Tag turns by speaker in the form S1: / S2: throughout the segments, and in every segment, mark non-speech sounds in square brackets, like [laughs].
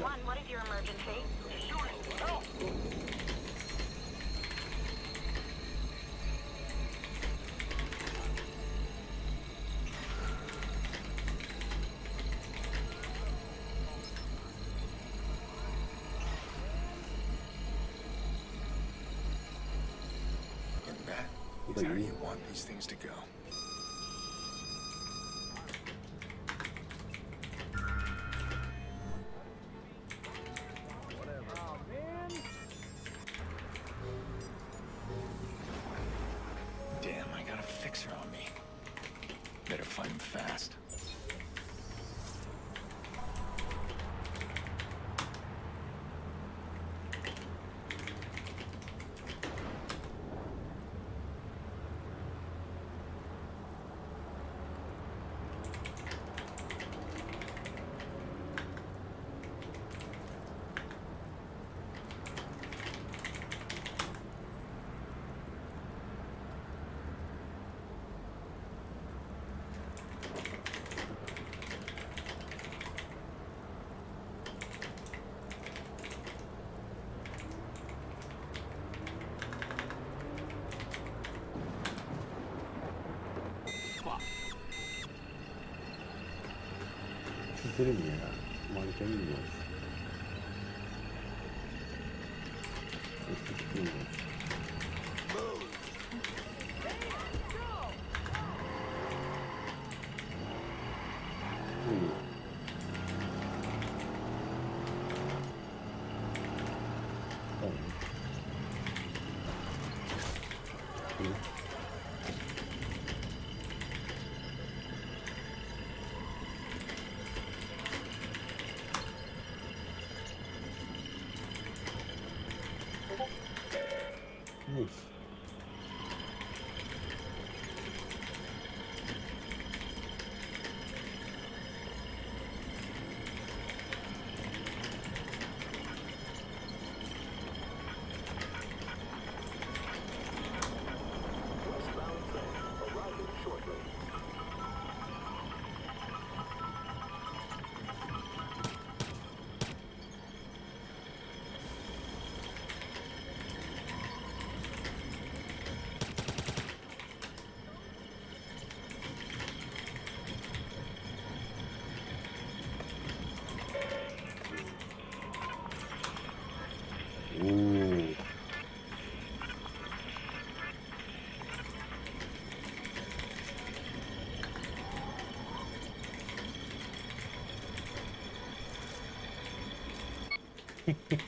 S1: One, what is your emergency?
S2: Where
S3: do
S2: you want these things to go?
S3: Mi ya? Manken mi var?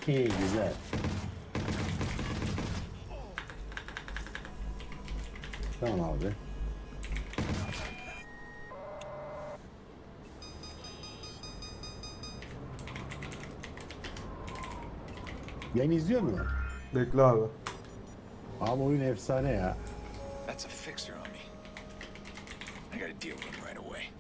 S3: Güzel. Tamam abi. Yayın izliyor mu?
S4: Bekle abi.
S3: Abi oyun efsane ya.
S2: That's a fixer on me. I gotta deal with him right away.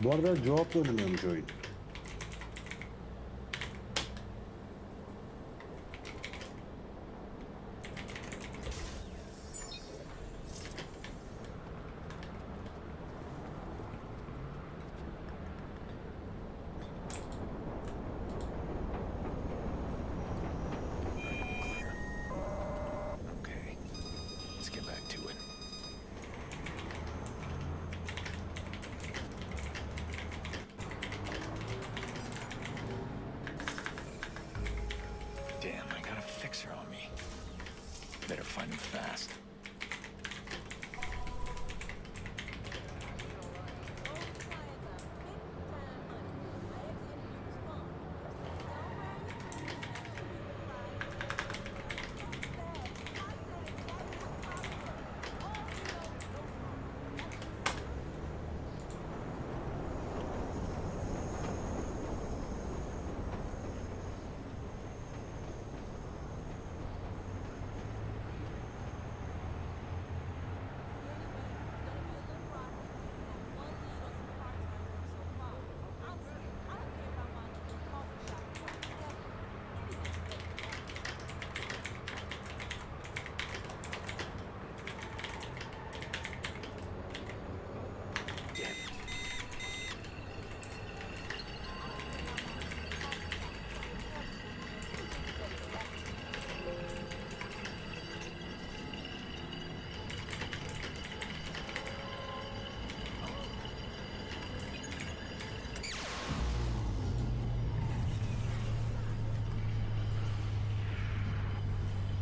S3: Bu arada cevapla oynanıyormuş oyun.
S2: Find him fast.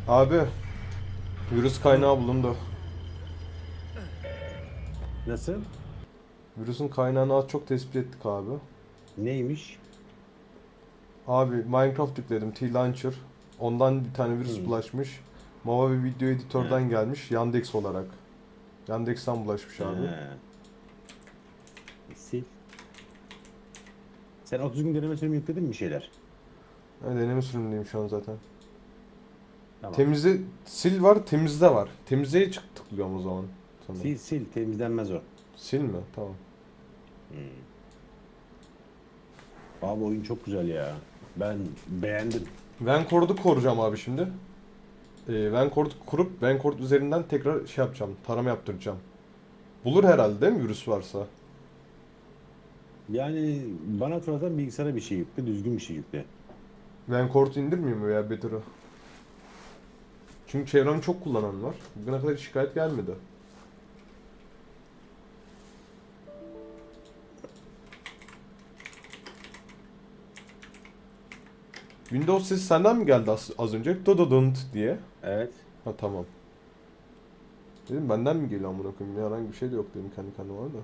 S1: Abi virüs kaynağı bulundu.
S3: Nasıl?
S1: Virüsün kaynağını az çok tespit ettik abi.
S3: Neymiş?
S1: Abi Minecraft yükledim T-Launcher. Ondan bir tane virüs
S3: Hı.
S1: bulaşmış. Mava bir video editörden gelmiş Yandex olarak. Yandex'ten bulaşmış abi.
S3: He. Sil. Sen 30 gün deneme sürümü yükledin mi bir şeyler?
S1: Ha, deneme sürümündeyim şu an zaten.
S3: Tamam.
S1: Temizle sil var, temizde var. Temizleye çık tıklıyorum o zaman. Sana.
S3: Sil sil temizlenmez o.
S1: Sil mi? Tamam.
S3: Abi oyun çok güzel ya. Ben beğendim.
S1: Vancore'du koruyacağım abi şimdi. Ee, Vancore'u kurup Vancore üzerinden tekrar şey yapacağım. Tarama yaptıracağım. Bulur herhalde değil mi virüs varsa?
S3: Yani bana sorarsan bilgisayara bir şey yükle, düzgün bir şey yükle.
S1: Vancore'u indirmeyeyim mi veya Better'ı? Çünkü çevremde çok kullanan var. Bugüne kadar hiç şikayet gelmedi. Windows sesi senden mi geldi az, az önce? Dododunt diye.
S3: Evet.
S1: Ha tamam. Dedim benden mi geliyor amına koyayım? Herhangi bir şey de yok dedim kendi kendime da.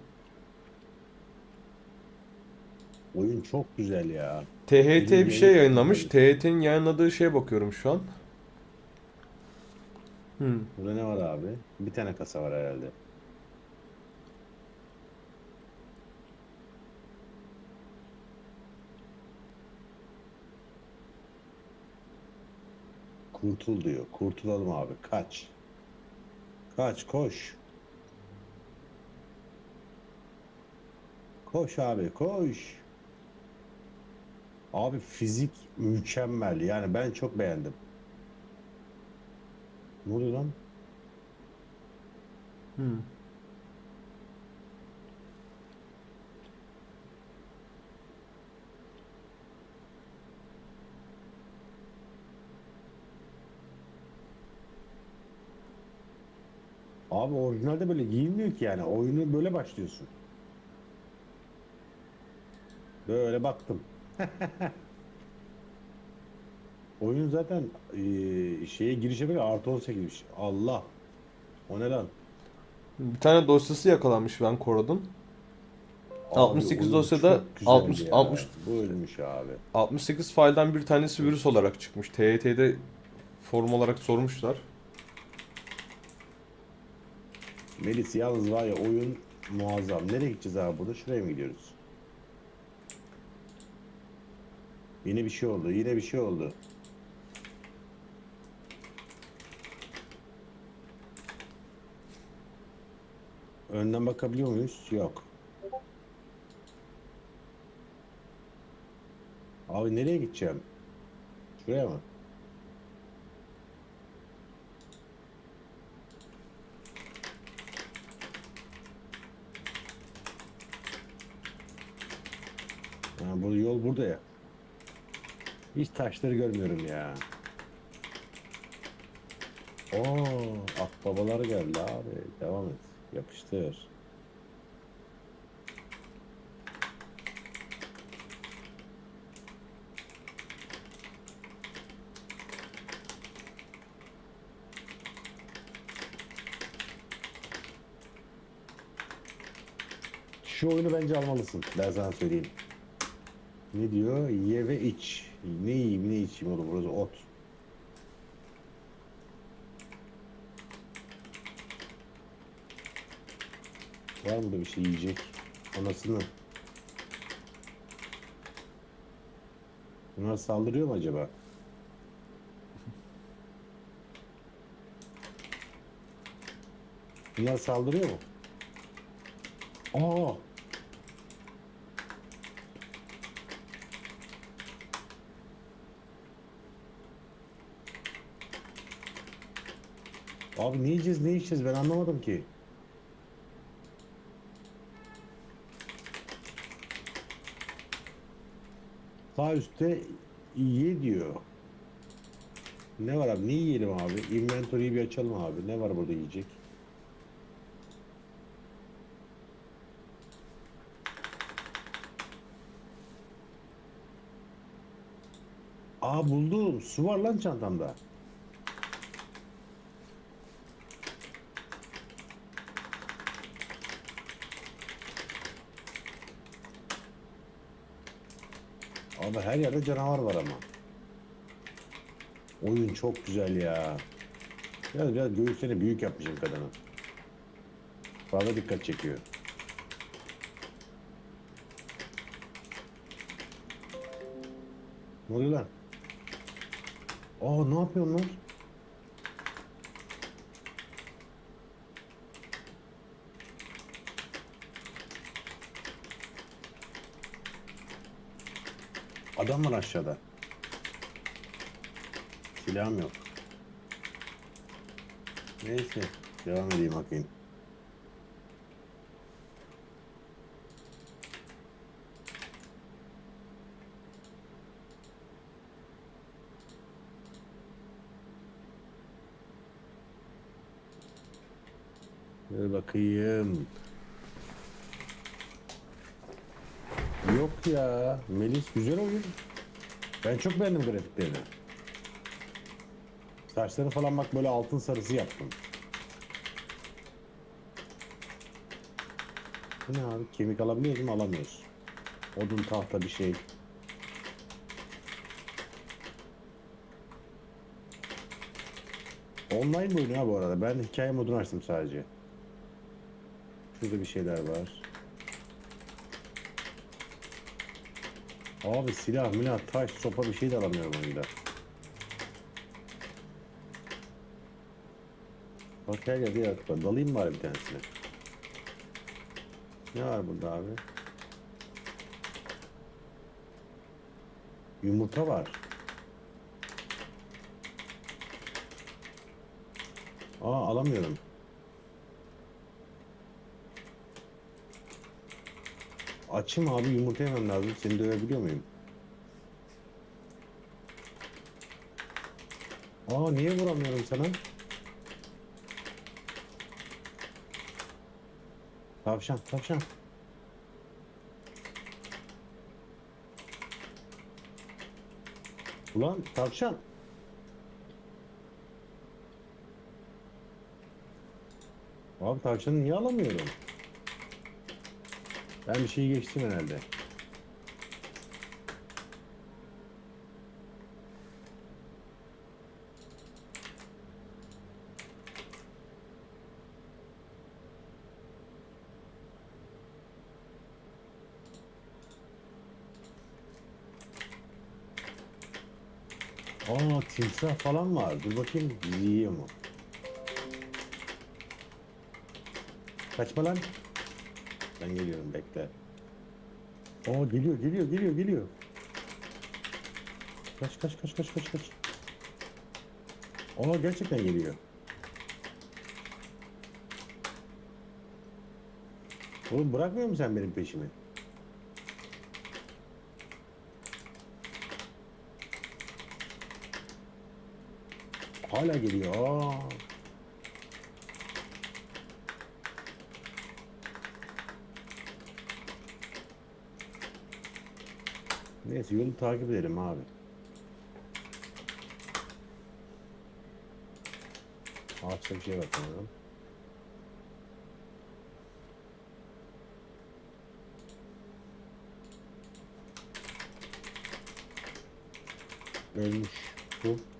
S3: Oyun çok güzel ya.
S1: THT bir şey yayınlamış. THT'nin yayınladığı şeye bakıyorum şu an. Hmm.
S3: Burada ne var abi? Bir tane kasa var herhalde. Kurtul diyor. Kurtulalım abi. Kaç. Kaç koş. Koş abi koş. Abi fizik mükemmel. Yani ben çok beğendim. Ne oluyor lan?
S1: Hmm.
S3: Abi orijinalde böyle giyinmiyor ki yani. Oyunu böyle başlıyorsun. Böyle baktım. [laughs] Oyun zaten eee, şeye girişe böyle artı 18'miş. Allah. O ne lan?
S1: Bir tane dosyası yakalanmış Vancore'un.
S3: Abi
S1: 68
S3: oyun
S1: dosyada
S3: çok güzeldi
S1: 60
S3: ya.
S1: 60
S3: Bu ölmüş abi.
S1: 68 failden bir tanesi virüs olarak çıkmış. TYT'de forum olarak sormuşlar.
S3: Melis yalnız var ya oyun muazzam. Nereye gideceğiz abi burada? Şuraya mı gidiyoruz? Yine bir şey oldu. Yine bir şey oldu. Önden bakabiliyor muyuz? Yok. Abi nereye gideceğim? Şuraya mı? Ha, bu yol burada ya. Hiç taşları görmüyorum ya. Oo, akbabalar geldi abi. Devam et. Yapıştır. Şu oyunu bence almalısın. Ben sana söyleyeyim. Ne diyor? Ye ve iç. Ne yiyeyim ne içeyim oğlum burası ot. Var mı da bir şey yiyecek? Anasını. Bunlar saldırıyor mu acaba? [laughs] Bunlar saldırıyor mu? Aa! Abi ne yiyeceğiz ne içeceğiz ben anlamadım ki. Sağ üstte ye diyor. Ne var abi ne yiyelim abi? Inventory'yi bir açalım abi. Ne var burada yiyecek? Aa buldum. Su var lan çantamda. Abi her yerde canavar var ama. Oyun çok güzel ya. Biraz biraz göğüslerini büyük yapmışım kadının. Fazla dikkat çekiyor. Ne oluyor lan? Aa ne yapıyorsun lan? Adam var aşağıda. Silahım yok. Neyse. Devam edeyim bakayım. Ver bakayım. Yok ya. Melis güzel oyun. Ben çok beğendim grafiklerini. Saçları falan bak böyle altın sarısı yaptım. Bu ne abi? Kemik alabiliyoruz mu? Alamıyoruz. Odun tahta bir şey. Online bir oyun ha bu arada. Ben hikaye modunu açtım sadece. Şurada bir şeyler var. Abi silah, milah, taş, sopa bir şey de alamıyorum oyunda. Bak her yerde yaratık var. Dalayım bari bir tanesine. Ne var burada abi? Yumurta var. Aa alamıyorum. Açım abi yumurta yemem lazım. Seni dövebiliyor muyum? Aa niye vuramıyorum sana? Tavşan, tavşan. Ulan tavşan. Abi tavşanı niye alamıyorum? Ben bir şey geçtim herhalde. Aa timsah falan var. Dur bakayım yiyor mu? Kaçma lan. Ben geliyorum bekle. Aa geliyor geliyor geliyor geliyor. Kaç kaç kaç kaç kaç kaç. Aa gerçekten geliyor. Oğlum bırakmıyor musun sen benim peşimi? Hala geliyor. Aa. Neyse yolu takip edelim abi. Ağaçta bir şey var sanırım. Bu.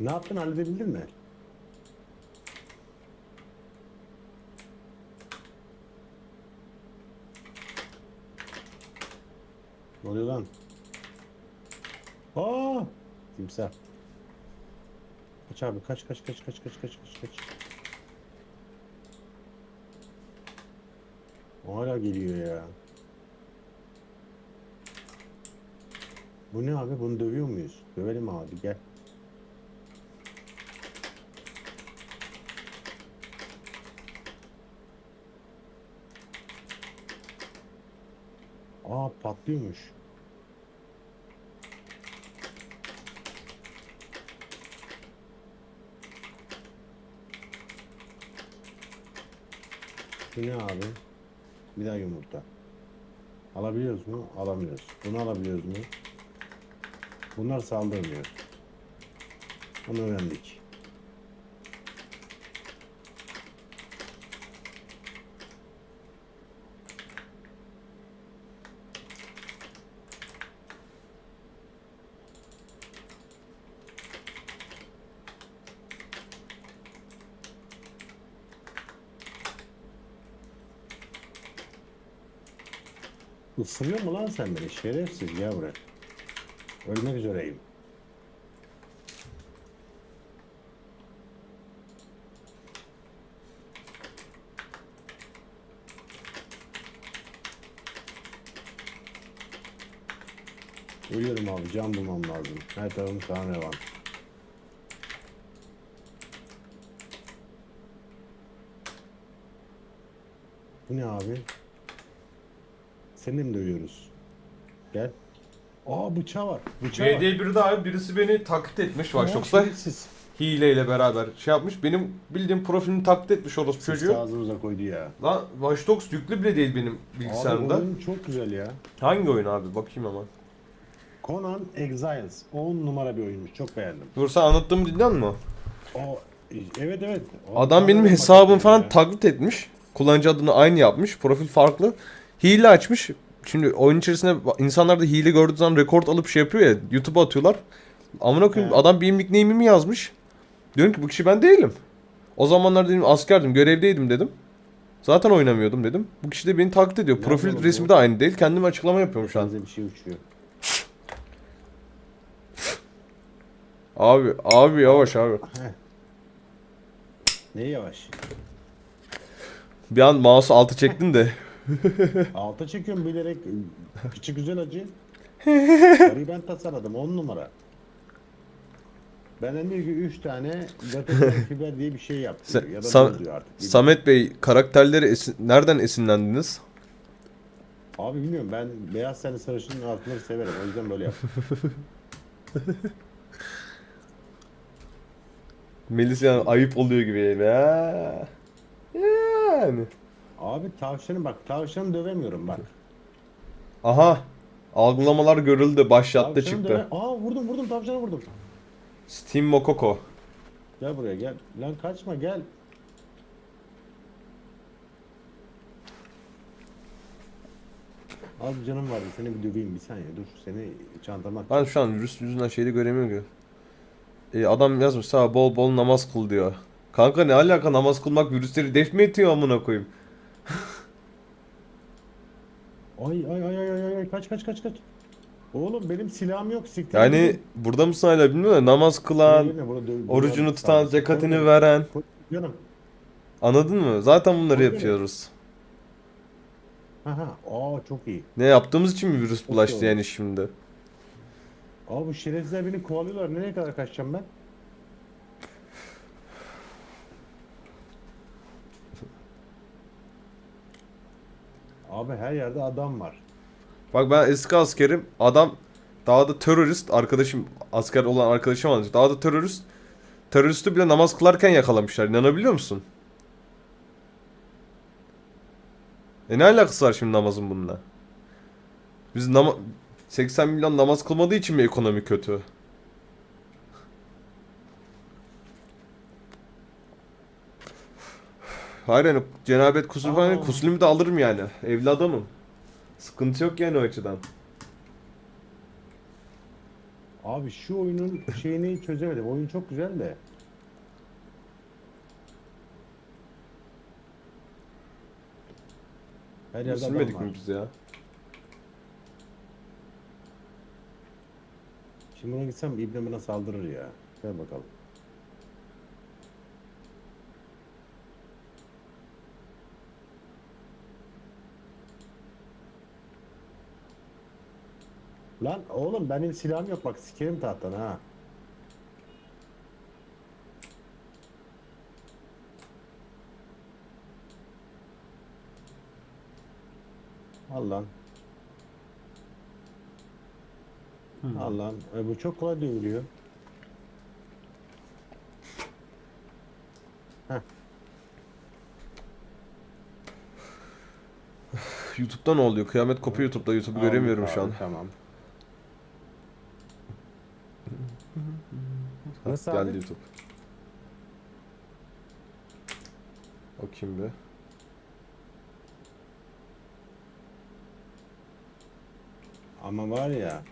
S3: Ne yaptın halledebildin mi? Ne oluyor lan? Aa! Timsah. Kaç abi kaç kaç kaç kaç kaç kaç kaç kaç. Hala geliyor ya. Bu ne abi? Bunu dövüyor muyuz? Dövelim abi gel. Aa patlıyormuş. Şu ne abi? Bir daha yumurta. Alabiliyoruz mu? Alamıyoruz. Bunu alabiliyoruz mu? Bunlar saldırmıyor. Onu öğrendik. Isırıyor mu lan sen beni? Şerefsiz ya buraya. Ölmek üzereyim. Uyuyorum abi can bulmam lazım. Her tarafım kan revan. Bu ne abi? Seninle mi dövüyoruz? Gel. Aa bıçağı var. Bıçağı var.
S1: VD1'de abi birisi beni taklit etmiş Watch
S3: Aa,
S1: Dogs'ta.
S3: şerefsiz.
S1: Hileyle beraber şey yapmış. Benim bildiğim profilimi taklit etmiş orospu
S3: Çocuğu
S1: çocuğu.
S3: ağzımıza koydu ya.
S1: Lan Watch Dogs yüklü bile değil benim
S3: Abi
S1: bilgisayarımda.
S3: oyun çok güzel ya.
S1: Hangi oyun abi? Bakayım hemen.
S3: Conan Exiles 10 numara bir oyunmuş. Çok beğendim.
S1: Dur sen anlattığımı dinliyor musun?
S3: O evet evet. O
S1: Adam benim
S3: bahsediyorum
S1: falan
S3: ya.
S1: taklit etmiş. Kullanıcı adını aynı yapmış. Profil farklı. Hile açmış. Şimdi oyun içerisinde insanlar da hile gördüğü zaman rekord alıp şey yapıyor ya. YouTube'a atıyorlar. Amına koyayım
S3: He.
S1: adam benim nickname'imi yazmış. Diyorum ki bu kişi ben değilim. O zamanlar dedim askerdim, görevdeydim dedim. Zaten oynamıyordum dedim. Bu kişi de beni taklit ediyor.
S3: Nerede
S1: Profil
S3: oğlum
S1: resmi
S3: bu?
S1: de aynı değil. Kendim açıklama yapıyorum şu an.
S3: Bir şey uçuyor.
S1: Abi, abi yavaş abi.
S3: Ne yavaş.
S1: Bir an mouse'u altı çektin de. [laughs]
S3: Alta çekiyorum bilerek. Küçük güzel acı. Karıyı ben tasarladım 10 numara. Benden diyor ki 3 tane gazeteli fiber diye bir şey yap diyor.
S1: Sa-
S3: ya da
S1: Sam-
S3: diyor artık.
S1: Samet Bey karakterleri esin- nereden esinlendiniz?
S3: Abi bilmiyorum ben beyaz seni sarışının altları severim. O yüzden böyle yaptım. [laughs]
S1: Melis yani ayıp oluyor gibi. Ha. Yani.
S3: Abi tavşanı bak tavşanı dövemiyorum bak.
S1: Aha. Algılamalar görüldü. Başlattı
S3: Tavşanı
S1: çıktı.
S3: döve... Aa vurdum vurdum tavşanı vurdum.
S1: Steam Mokoko.
S3: Gel buraya gel. Lan kaçma gel. Az bir canım vardı seni bir döveyim bir saniye dur seni çantama.
S1: Ben şu an virüs yüzünden şeyi göremiyorum ki. E, adam yazmış sağ bol bol namaz kıl diyor. Kanka ne alaka namaz kılmak virüsleri def mi ediyor amına koyayım?
S3: Ay ay ay ay ay ay kaç kaç kaç kaç. Oğlum benim silahım yok siktir.
S1: Yani burada mısın hala bilmiyorum da namaz kılan, orucunu tutan,
S3: koy-
S1: veren.
S3: Canım.
S1: Anladın mı? Zaten bunları yapıyoruz.
S3: Aha aa çok iyi.
S1: Ne yaptığımız için mi virüs bulaştı yani şimdi?
S3: Aa bu şerefsizler beni kovalıyorlar nereye kadar kaçacağım ben? Abi her yerde adam var.
S1: Bak ben eski askerim. Adam daha da terörist arkadaşım asker olan arkadaşım anlatıyor. Daha da terörist. Teröristi bile namaz kılarken yakalamışlar. İnanabiliyor musun? E ne alakası var şimdi namazın bununla? Biz nama 80 milyon namaz kılmadığı için mi ekonomi kötü? Hayır yani cenabet kusur falan
S3: Aa.
S1: kusurluğumu da alırım yani. Evli adamım. Sıkıntı yok yani o açıdan.
S3: Abi şu oyunun şeyini çözemedim. Oyun çok güzel de. Her yerde adam
S1: Silmedik
S3: var.
S1: mi biz ya?
S3: Şimdi buna gitsem İbne bana saldırır ya. Gel bakalım. Lan oğlum benim silahım yok bak sikerim tahttan ha. Al lan. Al lan. E, bu çok kolay dövülüyor.
S1: YouTube'da ne oluyor? Kıyamet kopuyor YouTube'da. YouTube'u göremiyorum şu an.
S3: Tamam.
S1: Heh,
S3: Nasıl
S1: geldi
S3: abi?
S1: YouTube. O kim be?
S3: Ama var ya.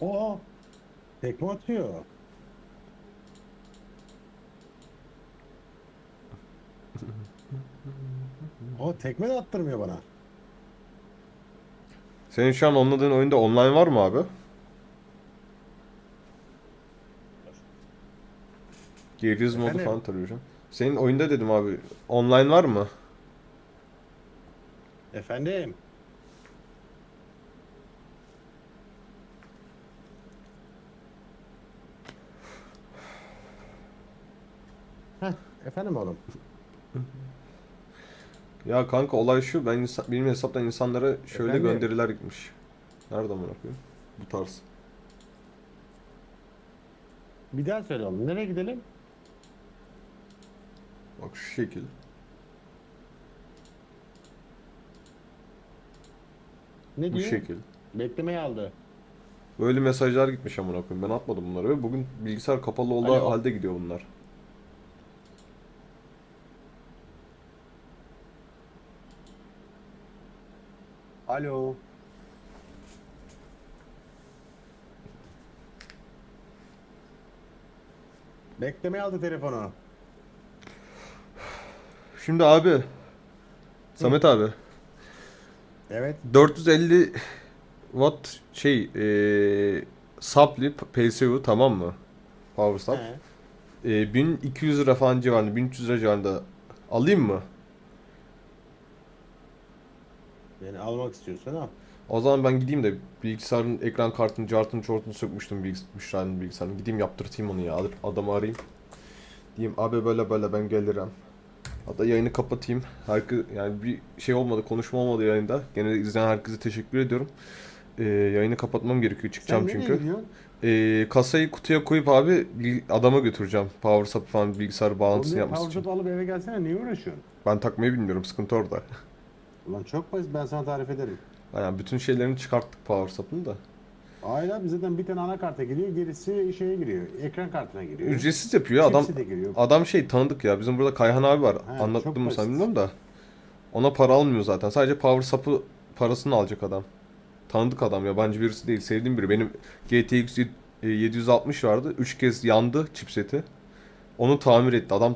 S3: O tekme atıyor. o tekme de attırmıyor bana.
S1: Senin şu an oynadığın oyunda online var mı abi? Geriz modu
S3: Efendim?
S1: falan tarıyorum. Senin oyunda dedim abi. Online var mı?
S3: Efendim. Heh, efendim oğlum.
S1: Ya kanka olay şu. Ben insan, benim hesaptan insanlara şöyle
S3: Efendim?
S1: gönderiler gitmiş. Nereden bırakıyorum? Bu tarz.
S3: Bir daha söyle oğlum. Nereye gidelim?
S1: Bak şu şekil.
S3: Ne
S1: Bu
S3: diyor?
S1: şekil.
S3: Beklemeye aldı.
S1: Böyle mesajlar gitmiş amına koyayım. Ben atmadım bunları ve bugün bilgisayar kapalı olduğu
S3: Alo.
S1: halde gidiyor bunlar.
S3: Alo. Beklemeye aldı telefonu.
S1: Şimdi abi Samet abi
S3: Evet.
S1: 450 watt şey eee sapli PSU tamam mı? Power sap.
S3: He.
S1: Eee, 1200 lira falan civarında 1300 lira civarında alayım mı?
S3: Yani almak istiyorsan al.
S1: O zaman ben gideyim de bilgisayarın ekran kartını, cartını, çortunu sökmüştüm bilgis bilgisayarını. Gideyim yaptırtayım onu ya. Alıp adamı arayayım. Diyeyim abi böyle böyle ben gelirim. Hatta yayını kapatayım. Herkes yani bir şey olmadı, konuşma olmadı yayında. Gene izleyen herkese teşekkür ediyorum. Ee, yayını kapatmam gerekiyor. Çıkacağım
S3: Sen
S1: çünkü. Ee, kasayı kutuya koyup abi adama götüreceğim. Power sap falan bilgisayar bağlantısını
S3: Oğlum,
S1: yapması için.
S3: supply alıp eve gelsene niye uğraşıyorsun?
S1: Ben takmayı bilmiyorum. Sıkıntı orada.
S3: Ulan çok basit ben sana tarif ederim.
S1: Yani bütün şeylerini çıkarttık power sap'ın da.
S3: Hayır abi zaten bir tane anakarta giriyor gerisi şeye giriyor. Ekran kartına giriyor.
S1: Ücretsiz yapıyor ya adam.
S3: Chipsi de giriyor.
S1: Adam şey tanıdık ya. Bizim burada Kayhan abi var.
S3: He,
S1: Anlattım mı sen
S3: basit.
S1: bilmiyorum da. Ona para almıyor zaten. Sadece power sapı parasını alacak adam. Tanıdık adam. Yabancı birisi değil. Sevdiğim biri. Benim GTX 760 vardı. 3 kez yandı chipseti. Onu tamir etti. Adam